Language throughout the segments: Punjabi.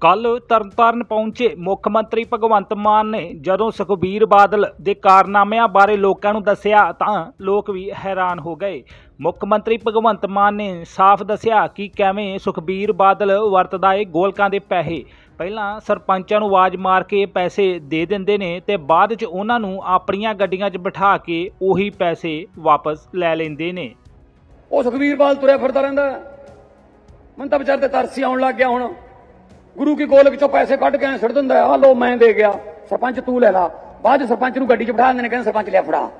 ਕੱਲ ਤਰਨਤਾਰਨ ਪਹੁੰਚੇ ਮੁੱਖ ਮੰਤਰੀ ਭਗਵੰਤ ਮਾਨ ਨੇ। ਜਦੋਂ ਸੁਖਬੀਰ ਬਾਦਲ ਦੇ ਕਾਰਨਾਮਿਆਂ ਬਾਰੇ ਲੋਕਾਂ ਨੂੰ ਦੱਸਿਆ ਤਾਂ ਲੋਕ ਵੀ ਹੈਰਾਨ ਹੋ ਗਏ। ਮੁੱਖ ਮੰਤਰੀ ਭਗਵੰਤ ਮਾਨ ਨੇ ਸਾਫ਼ ਦੱਸਿਆ ਕਿ ਕਿਵੇਂ ਸੁਖਬੀਰ ਬਾਦਲ ਵਰਤਦਾ ਏ ਗੋਲਕਾਂ ਦੇ ਪੈਸੇ। ਪਹਿਲਾਂ ਸਰਪੰਚਾਂ ਨੂੰ ਆਵਾਜ਼ ਮਾਰ ਕੇ ਪੈਸੇ ਦੇ ਦਿੰਦੇ ਨੇ ਤੇ ਬਾਅਦ 'ਚ ਉਹਨਾਂ ਨੂੰ ਆਪਣੀਆਂ ਗੱਡੀਆਂ 'ਚ ਬਿਠਾ ਕੇ ਉਹੀ ਪੈਸੇ ਵਾਪਸ ਲੈ ਲੈਂਦੇ ਨੇ। ਉਹ ਸੁਖਬੀਰ ਬਾਦਲ ਤੁਰਿਆ ਫਿਰਦਾ ਰਹਿੰਦਾ। ਹੈ। ਤਾਂ ਵਿਚਾਰ ਤੇ ਤਰਸੀ ਆਉਣ ਲੱਗ ਗਿਆ ਹੁਣ। ਗੁਰੂ ਕੀ ਗੋਲਕ ਚੋਂ ਪੈਸੇ ਕੱਢ ਕੇ ਐਂ ਦਿੰਦਾ ਆ ਲੋ ਮੈਂ ਦੇ ਗਿਆ। ਸਰਪੰਚ ਤੂੰ ਲੈ ਲਾ। ਬਾਅਦ 'ਚ ਸਰਪੰਚ ਨੂੰ ਗੱਡੀ 'ਚ ਬਿਠਾ ਦਿੰਦੇ ਨੇ, ਕਹਿੰਦੇ ਸਰਪੰਚ ਲਿਆ ਫੜਾ।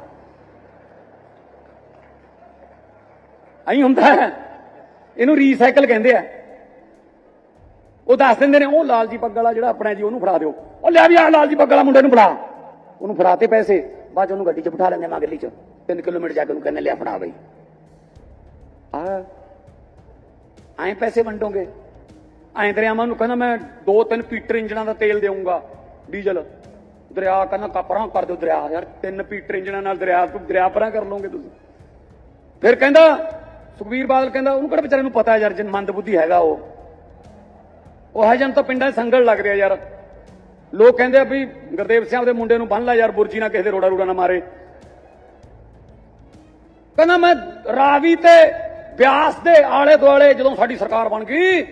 ਐਂ ਹੁੰਦਾ ਹੈ। ਇਹਨੂੰ ਰੀਸਾਈਕਲ ਕਹਿੰਦੇ ਆ। ਉਹ ਦੱਸ ਦਿੰਦੇ ਨੇ, ਉਹ ਲਾਲਜੀ ਪੱਗ ਵਾਲਾ ਜਿਹੜਾ ਆਪਣਾ ਜੀ, ਉਹਨੂੰ ਫੜਾ ਦਿਓ। ਉਹ ਲਿਆ ਵੀ ਆ ਲਾਲਜੀ ਪੱਗ ਵਾਲਾ ਮੁੰਡੇ ਨੂੰ ਫੜਾ। ਉਹਨੂੰ ਫੜਾਤੇ ਪੈਸੇ। ਬਾਅਦ 'ਚ ਉਹਨੂੰ ਗੱਡੀ 'ਚ ਬਿਠਾ ਲੈਂਦੇ ਮਾਂ ਗੱਲੀ 'ਚ। 3 ਕਿਲੋਮੀਟਰ ਜਾ ਕੇ ਉਹਨੂੰ ਕਹਿੰਦੇ ਲਿਆ ਫੜਾ ਬਈ। ਆ ਐਂ ਪੈਸੇ ਵੰਡੋਗੇ। ਐਂ ਦਰਿਆਵਾਂ ਨੂੰ ਕਹਿੰਦਾ ਮੈਂ ਦੋ ਤਿੰਨ ਪੀਟਰ ਇੰਜਣਾਂ ਦਾ ਤੇਲ ਦੇਵਾਂਗਾ ਡੀਜ਼ਲ। ਦਰਿਆ ਕਹਿੰਦਾ ਕਾਪਰਾਂ ਕਰ ਦਿਓ ਦਰਿਆ, ਯਾਰ ਤਿੰਨ ਪੀਟਰ ਇੰਜਣਾਂ ਨਾਲ ਦਰਿਆ, ਤੋਂ ਦਰਿਆ ਪਰਾਂ ਕਰ ਲਓਗੇ ਤੁਸੀਂ। ਫਿਰ ਕਹਿੰਦਾ ਸੁਖਵੀਰ ਬਾਦਲ ਕਹਿੰਦਾ, ਉਹਨੂੰ ਕਿਹੜਾ ਵਿਚਾਰੇ ਨੂੰ ਪਤਾ ਯਾਰ, ਜਨ ਮੰਦ ਬੁੱਧੀ ਹੈਗਾ ਉਹ। ਉਹ ਹੈ ਜਨ ਤਾਂ ਪਿੰਡਾਂ 'ਚ ਸੰਗਲ ਲੱਗ ਰਿਹਾ ਯਾਰ। ਲੋਕ ਕਹਿੰਦੇ ਆ ਵੀ ਗੁਰਦੇਵ ਸਿੰਘ ਦੇ ਮੁੰਡੇ ਨੂੰ ਬੰਨ ਲੈ ਯਾਰ, ਬੁਰਜੀ ਨਾ ਕਿਸੇ ਦੇ ਰੋੜਾ ਰੂੜਾ ਨਾ ਮਾਰੇ। ਕਹਿੰਦਾ ਮੈਂ ਰਾਵੀ ਤੇ ਬਿਆਸ ਦੇ ਆਲੇ ਦੁਆਲੇ ਜਦੋਂ ਸਾਡੀ ਸਰਕਾਰ ਬਣ ਗਈ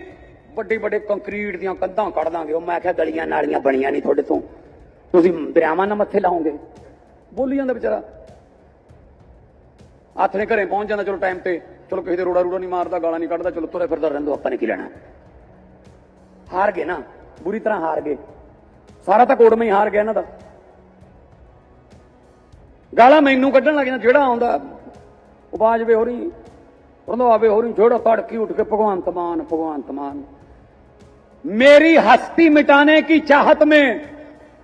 ਵੱਡੇ ਵੱਡੇ ਕੰਕਰੀਟ ਦੀਆਂ ਕੰਧਾਂ ਕੱਢ ਦਾਂਗੇ। ਉਹ ਮੈਂ ਕਿਹਾ ਗਲੀਆਂ ਨਾਲੀਆਂ ਬਣੀਆਂ ਨਹੀਂ ਤੁਹਾਡੇ ਤੋਂ। ਤੁਸੀਂ ਦਰਿਆਵਾਂ ਨਾਲ ਮੱਥੇ ਲਾਓਗੇ। ਬੋਲੀ ਜਾਂਦਾ ਵਿਚਾਰਾ। ਹੱਥ ਨੇ ਘਰੇ ਪਹੁੰਚ ਜਾਂਦਾ, ਚਲੋ ਟਾਈਮ ਤੇ। ਚਲੋ ਕਿਸੇ ਦੇ ਰੋੜਾ ਰੂੜਾ ਨਹੀਂ ਮਾਰਦਾ, ਗਾਲਾਂ ਨਹੀਂ ਕੱਢਦਾ, ਚਲੋ ਤੁਰੇ ਫਿਰਦਾ ਰਹਿੰਦੋ, ਆਪਾਂ ਨੇ ਕੀ ਲੈਣਾ? ਹਾਰ ਗਏ ਨਾ। ਬੁਰੀ ਤਰ੍ਹਾਂ ਹਾਰ ਗਏ। ਸਾਰਾ ਤਾਂ ਕੋੜ ਮੈਂ ਹੀ ਹਾਰ ਗਿਆ ਇਹਨਾਂ ਦਾ। ਗਾਲਾਂ ਮੈਨੂੰ ਕੱਢਣ ਲੱਗ ਜਾਂਦਾ, ਜਿਹੜਾ ਆਉਂਦਾ ਉਬਾਜ ਹੋਰੀ ਹੋ ਰਹੀ ਰੰਧਾਵੇ ਹੋ ਜਿਹੜਾ ਤੜਕੀ ਉੱਠ ਕੇ ਭਗਵੰਤ ਮਾਨ ਭਗਵੰਤ ਮਾਨ। मेरी हस्ती मिटाने की चाहत में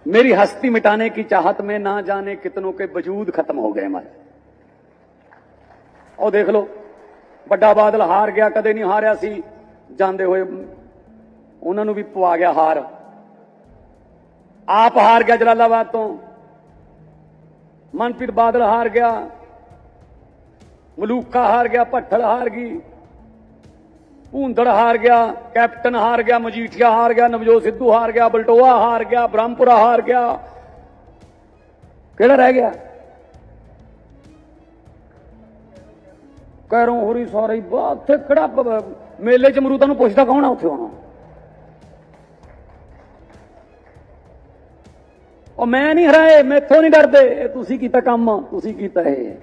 मेरी हस्ती मिटाने की चाहत में ना जाने कितनों के वजूद खत्म हो गए हमारे ਉਹ ਦੇਖ ਲਓ ਵੱਡਾ ਬਾਦਲ ਹਾਰ ਗਿਆ ਕਦੇ ਨਹੀਂ ਹਾਰਿਆ ਸੀ ਜਾਂਦੇ ਹੋਏ ਉਹਨਾਂ ਨੂੰ ਵੀ ਪਵਾ ਗਿਆ ਹਾਰ ਆਪ ਹਾਰ ਗਿਆ ਜਲਾਲਾਬਾਦ ਤੋਂ ਮਨਪ੍ਰੀਤ ਬਾਦਲ ਹਾਰ ਗਿਆ ਮਲੂਕਾ ਹਾਰ ਗਿਆ ਭੱਠਲ ਹਾਰ ਗਈ ਭੂੰਦੜ ਹਾਰ ਗਿਆ, ਕੈਪਟਨ ਹਾਰ ਗਿਆ, ਮਜੀਠੀਆ ਹਾਰ ਗਿਆ, ਨਵਜੋਤ ਸਿੱਧੂ ਹਾਰ ਗਿਆ, ਬਲਟੋਆ ਹਾਰ ਗਿਆ, ਬ੍ਰਹਮਪੁਰਾ ਹਾਰ ਗਿਆ। ਕਿਹੜਾ ਰਹਿ ਗਿਆ? ਕਰੋ ਹੋਰੀ ਸਾਰੇ ਉੱਥੇ ਕਿਹੜਾ ਮੇਲੇ ਚ ਮਰੂਦਾਂ ਨੂੰ ਪੁੱਛਦਾ ਕੌਣ ਆ ਉੱਥੇ ਹੁਣ? ਉਹ ਮੈਂ ਨਹੀਂ ਹਰਾਏ, ਮੈਥੋਂ ਨਹੀਂ ਡਰਦੇ। ਇਹ ਤੁਸੀਂ ਕੀਤਾ ਕੰਮ, ਤੁਸੀਂ ਕੀਤਾ ਇਹ।